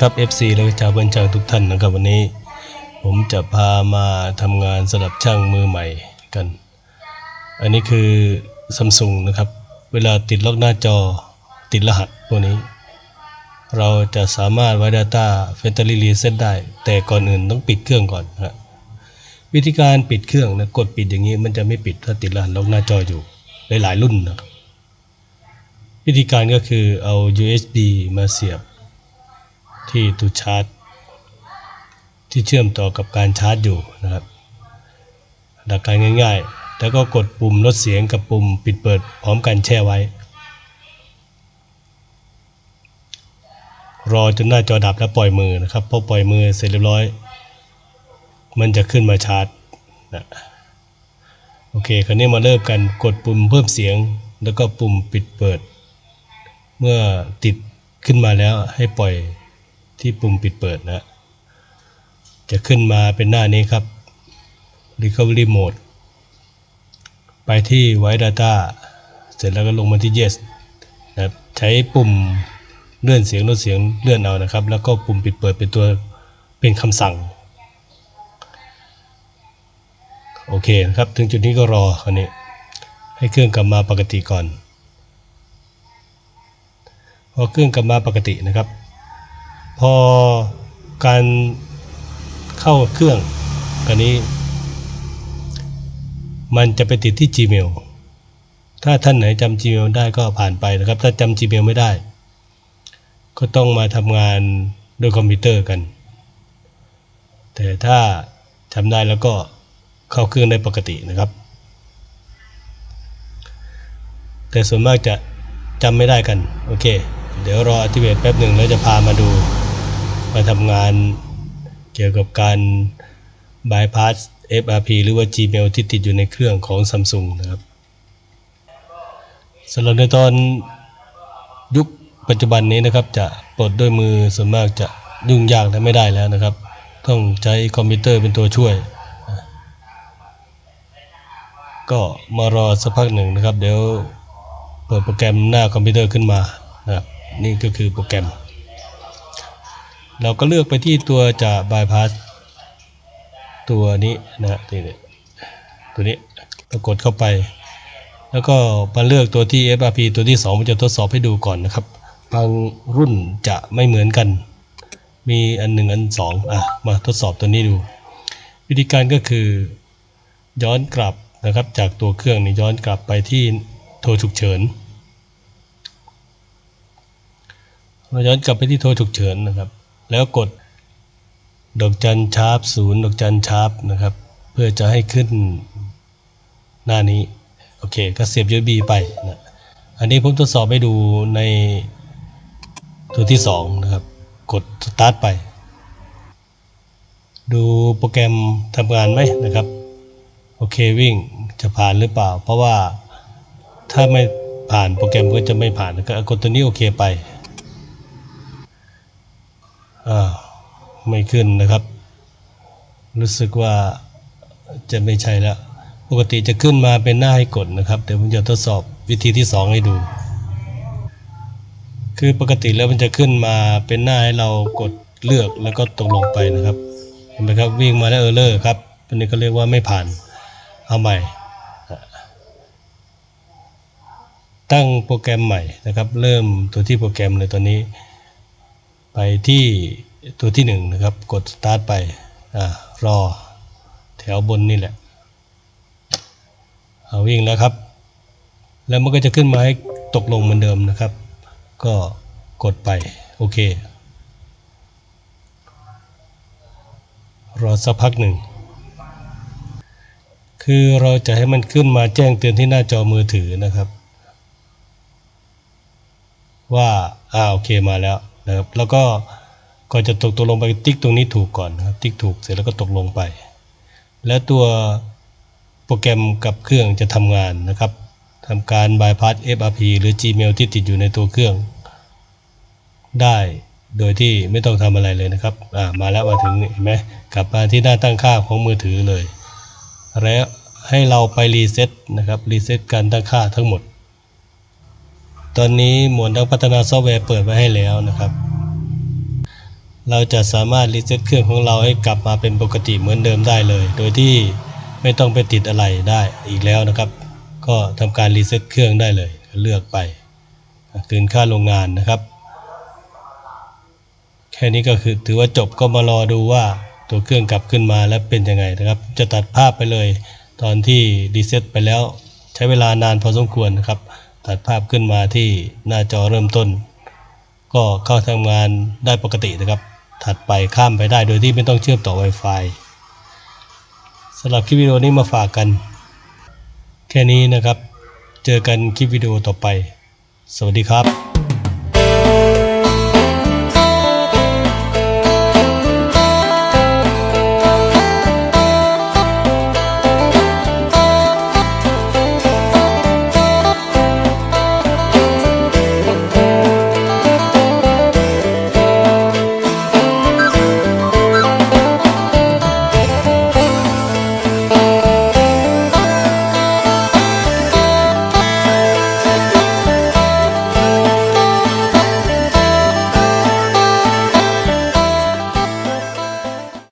ครับ FC และชาวบัญชางทุกท่านนะครับวันนี้ ผมจะพามาทำงานสำหรับช่างมือใหม่กัน อันนี้คือซัมซุงนะครับ เวลาติดล็อกหน้าจอติดรหัสพวนี้ เราจะสามารถไว้ Data Factory Reset ได้ แต่ก่อนอื่นต้องปิดเครื่องก่อนนะวิธีการปิดเครื่องนะกดปิดอย่างนี้มันจะไม่ปิดถ้าติดรหัสล็อกหน้าจออยู่หลายๆรุ่นนะวิธีการก็คือเอา USB มาเสียบ ที่ตู้ชาร์จ ที่เชื่อมต่อกับการชาร์จอยู่นะครับหลักการง่าย ๆ แล้วก็กดปุ่มลดเสียงกับปุ่มปิดเปิดพร้อมกันแช่ไว้ รอจนหน้าจอดับแล้วปล่อยมือนะครับพอปล่อยมือเสร็จเรียบร้อย มันจะขึ้นมาชาร์จนะโอเค คราวนี้มาเริ่มกันกดปุ่มเพิ่มเสียง แล้วก็ปุ่มปิดเปิด เมื่อติดขึ้นมาแล้วให้ปล่อย ที่ปุ่มปิดเปิดนะ จะขึ้นมาเป็นหน้านี้ครับ Recovery Mode ไปที่ White Data เสร็จแล้วก็ลงมาที่ Yes นะครับใช้ปุ่มเลื่อนเสียงลดเสียงเลื่อนเอานะครับ แล้วก็ปุ่มปิดเปิดเป็นตัวเป็นคำสั่ง โอเคนะครับ ถึงจุดนี้ก็รอคราวนี้ ให้เครื่องกลับมาปกติก่อน พอเครื่องกลับมาปกตินะครับ พอการเข้าเครื่องกันนี้ มันจะไปติดที่ Gmail ถ้าท่านไหนจำ Gmail ได้ก็ผ่านไปนะครับ ถ้าจำ Gmail ไม่ได้ ก็ต้องมาทำงานด้วยคอมพิวเตอร์กัน แต่ถ้าจำได้แล้วก็เข้าเครื่องได้ปกตินะครับ แต่ส่วนมากจะจำไม่ได้กัน โอเค เดี๋ยวรออ t i เว e แป๊บหนึ่งแล้วจะพามาดู มาทำงานเกี่ยวกับการ bypass FRP หรือว่า Gmail ที่ติดอยู่ในเครื่องของ Samsung นะครับสำหรับในตอนยุคปัจจุบันนี้นะครับจะปลดด้วยมือส่วนมากจะยุ่งยากและไม่ได้แล้วนะครับ ต้องใช้คอมพิวเตอร์เป็นตัวช่วย ก็มารอสักพักหนึ่งนะครับ เดี๋ยวเปิดโปรแกรมหน้าคอมพิวเตอร์ขึ้นมานะครับนี่ก็คือโปรแกรม เราก็เลือกไปที่ตัวจะ bypass ตัวนี้นะฮะนี่เนี่ยตัวนี้เรากดเข้าไป แล้วก็มาเลือกตัวที่ FRP ตัวที่2มันจะทดสอบให้ดูก่อนนะครับ บางรุ่นจะไม่เหมือนกัน มีอันหนึ่งอันสองอะ มาทดสอบตัวนี้ดู วิธีการก็คือย้อนกลับนะครับ จากตัวเครื่องนี่ย้อนกลับไปที่โทรฉุกเฉินเราย้อนกลับไปที่โทรฉุกเฉินนะครับ แล้วกด ดอกจันชาร์ปศูนย์ดอกจันชาร์ปนะครับ เพื่อจะให้ขึ้นหน้านี้ โอเค ก็เสียบ USB ไปนะอันนี้ผมทดสอบให้ดูในตัวที่ 2 นะครับ กดสตาร์ทไป ดูโปรแกรมทำงานไหมนะครับ โอเควิ่งจะผ่านหรือเปล่า เพราะว่าถ้าไม่ผ่านโปรแกรมก็จะไม่ผ่านก็กดตัวนี้โอเคไป ไม่ขึ้นนะครับ รู้สึกว่าจะไม่ใช่แล้ว ปกติจะขึ้นมาเป็นหน้าให้กดนะครับ เดี๋ยวผมจะทดสอบวิธีที่ 2 ให้ดู คือปกติแล้วมันจะขึ้นมาเป็นหน้าให้เรากดเลือกแล้วก็ตกลงไปนะครับ เห็นไหมครับวิ่งมาแล้วเออร์เลอร์ครับอันนี้ก็เรียกว่าไม่ผ่าน เอาใหม่ ตั้งโปรแกรมใหม่นะครับ เริ่มตัวที่โปรแกรมเลยตอนนี้ ไปที่ตัวที่หนึ่งนะครับ กด start ไปอรอแถวบนนี่แหละเอาวิ่งแล้วครับ แล้วมันก็จะขึ้นมาให้ตกลงเหมือนเดิมนะครับ ก็กดไป โอเค รอสักพักหนึ่ง คือเราจะให้มันขึ้นมาแจ้งเตือนที่หน้าจอมือถือนะครับ ว่า อ่า โอเคมาแล้ว นะครับแล้วก็ก่อนจะตกตัวลงไปติ๊กตรงนี้ถูกก่อนนะครับติ๊กถูกเสร็จแล้วก็ตกลงไป แล้วตัวโปรแกรมกับเครื่องจะทำงานนะครับทำการ bypass FRP หรือ Gmail ที่ติดอยู่ในตัวเครื่อง ได้โดยที่ไม่ต้องทำอะไรเลยนะครับอ่ามาแล้วมาถึงเห็นไหมกลับมาที่หน้าตั้งค่าของมือถือเลย แล้วให้เราไปรีเซ็ตนะครับรีเซ็ตการตั้งค่าทั้งหมด ตอนนี้หมวดนักพัฒนาซอฟต์แวร์เปิดไว้ให้แล้วนะครับ เราจะสามารถรีเซ็ตเครื่องของเราให้กลับมาเป็นปกติเหมือนเดิมได้เลย โดยที่ไม่ต้องไปติดอะไรได้อีกแล้วนะครับ ก็ทำการรีเซ็ตเครื่องได้เลย เลือกไปคืนค่าโรงงานนะครับ แค่นี้ก็คือถือว่าจบก็มารอดูว่าตัวเครื่องกลับขึ้นมาแล้วเป็นยังไงนะครับ จะตัดภาพไปเลย ตอนที่รีเซ็ตไปแล้วใช้เวลานานพอสมควรนะครับ ตัดภาพขึ้นมาที่หน้าจอเริ่มต้น ก็เข้าทำงานได้ปกตินะครับ ถัดไปข้ามไปได้โดยที่ไม่ต้องเชื่อมต่อ Wi-Fi สำหรับคลิปวิดีโอนี้มาฝากกัน แค่นี้นะครับ เจอกันคลิปวิดีโอต่อไป สวัสดีครับ